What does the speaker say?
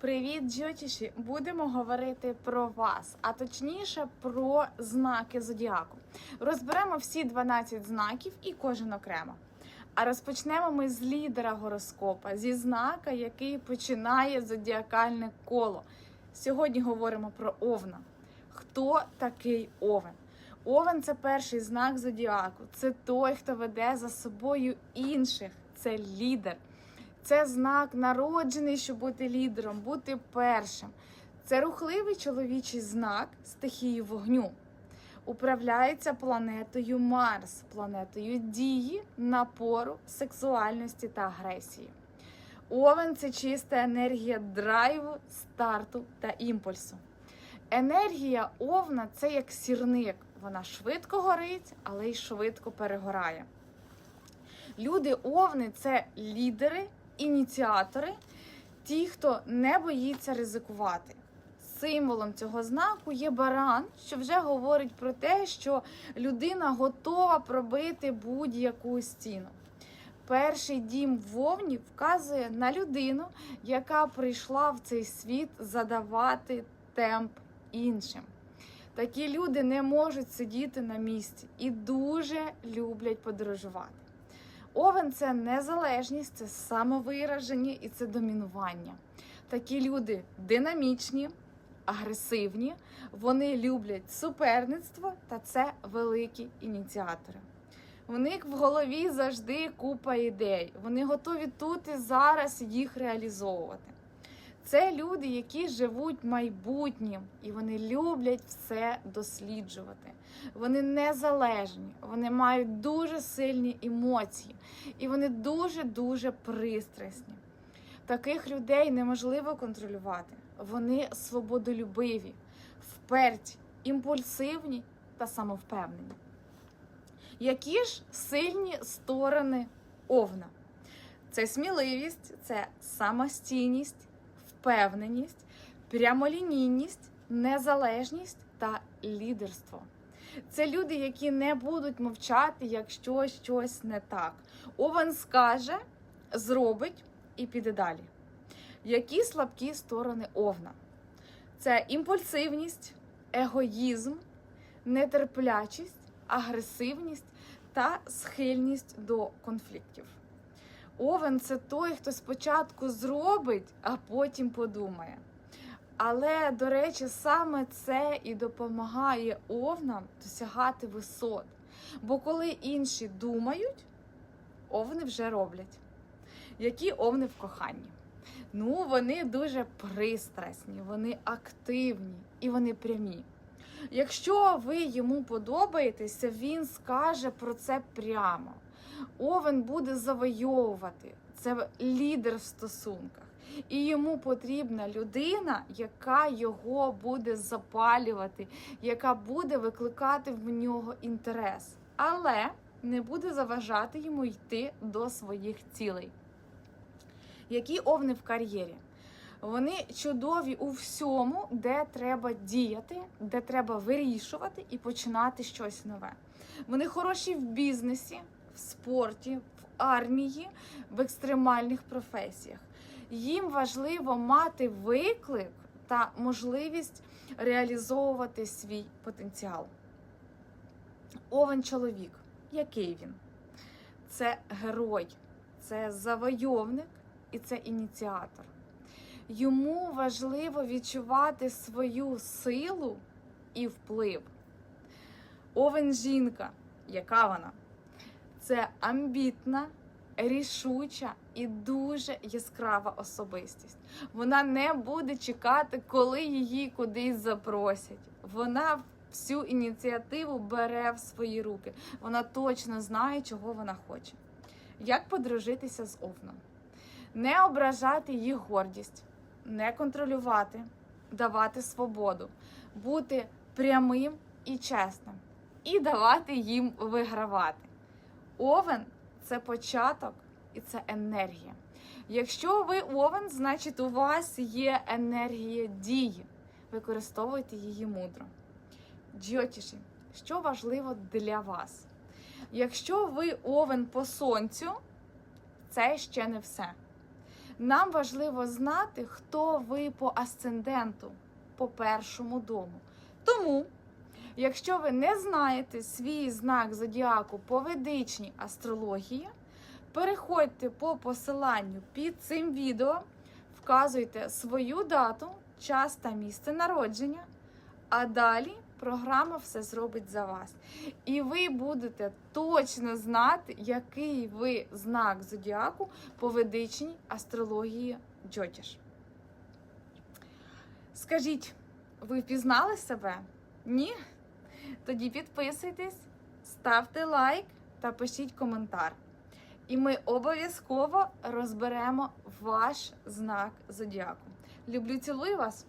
Привіт, джотіші! Будемо говорити про вас, а точніше про знаки зодіаку. Розберемо всі 12 знаків і кожен окремо. А розпочнемо ми з лідера гороскопа, зі знака, який починає зодіакальне коло. Сьогодні говоримо про Овна. Хто такий Овен? Овен це перший знак зодіаку. Це той, хто веде за собою інших. Це лідер. Це знак народжений, щоб бути лідером, бути першим. Це рухливий чоловічий знак стихії вогню. Управляється планетою Марс, планетою дії, напору, сексуальності та агресії. Овен це чиста енергія драйву, старту та імпульсу. Енергія овна це як сірник. Вона швидко горить, але й швидко перегорає. Люди овни це лідери, ініціатори, ті, хто не боїться ризикувати. Символом цього знаку є баран, що вже говорить про те, що людина готова пробити будь-яку стіну. Перший дім вовні вказує на людину, яка прийшла в цей світ задавати темп іншим. Такі люди не можуть сидіти на місці і дуже люблять подорожувати. Овен це незалежність, це самовираження і це домінування. Такі люди динамічні, агресивні, вони люблять суперництво та це великі ініціатори. У них в голові завжди купа ідей. Вони готові тут і зараз їх реалізовувати. Це люди, які живуть майбутнім, і вони люблять все досліджувати. Вони незалежні, вони мають дуже сильні емоції, і вони дуже-дуже пристрасні. Таких людей неможливо контролювати. Вони свободолюбиві, вперті, імпульсивні та самовпевнені. Які ж сильні сторони овна? Це сміливість, це самостійність, впевненість, прямолінійність, незалежність та лідерство. Це люди, які не будуть мовчати, якщо щось не так. Овен скаже, зробить і піде далі. Які слабкі сторони овна? Це імпульсивність, егоїзм, нетерплячість, агресивність та схильність до конфліктів. Овен це той, хто спочатку зробить, а потім подумає. Але, до речі, саме це і допомагає овнам досягати висот. Бо коли інші думають, овни вже роблять. Які овни в коханні? Ну, вони дуже пристрасні, вони активні і вони прямі. Якщо ви йому подобаєтеся, він скаже про це прямо. Овен буде завойовувати. Це лідер в стосунках. І йому потрібна людина, яка його буде запалювати, яка буде викликати в нього інтерес, але не буде заважати йому йти до своїх цілей. Які овни в кар'єрі? Вони чудові у всьому, де треба діяти, де треба вирішувати і починати щось нове. Вони хороші в бізнесі, в спорті, в армії, в екстремальних професіях. Їм важливо мати виклик та можливість реалізовувати свій потенціал. Овен чоловік. Який він? Це герой, це завойовник і це ініціатор. Йому важливо відчувати свою силу і вплив. Овен жінка. Яка вона? Це амбітна, рішуча і дуже яскрава особистість. Вона не буде чекати, коли її кудись запросять. Вона всю ініціативу бере в свої руки. Вона точно знає, чого вона хоче. Як подружитися з овном? Не ображати їх гордість, не контролювати, давати свободу, бути прямим і чесним, і давати їм вигравати. Овен це початок і це енергія. Якщо ви овен, значить у вас є енергія дії. Використовуйте її мудро. Джотіші, що важливо для вас? Якщо ви овен по сонцю, це ще не все. Нам важливо знати, хто ви по асценденту, по першому дому. Тому, якщо ви не знаєте свій знак зодіаку по ведичній астрології, переходьте по посиланню під цим відео, вказуйте свою дату, час та місце народження, а далі програма все зробить за вас. І ви будете точно знати, який ви знак зодіаку по ведичній астрології Джотіш. Скажіть, ви впізнали себе? Ні? Тоді підписуйтесь, ставте лайк та пишіть коментар. І ми обов'язково розберемо ваш знак зодіаку. Люблю, цілую вас!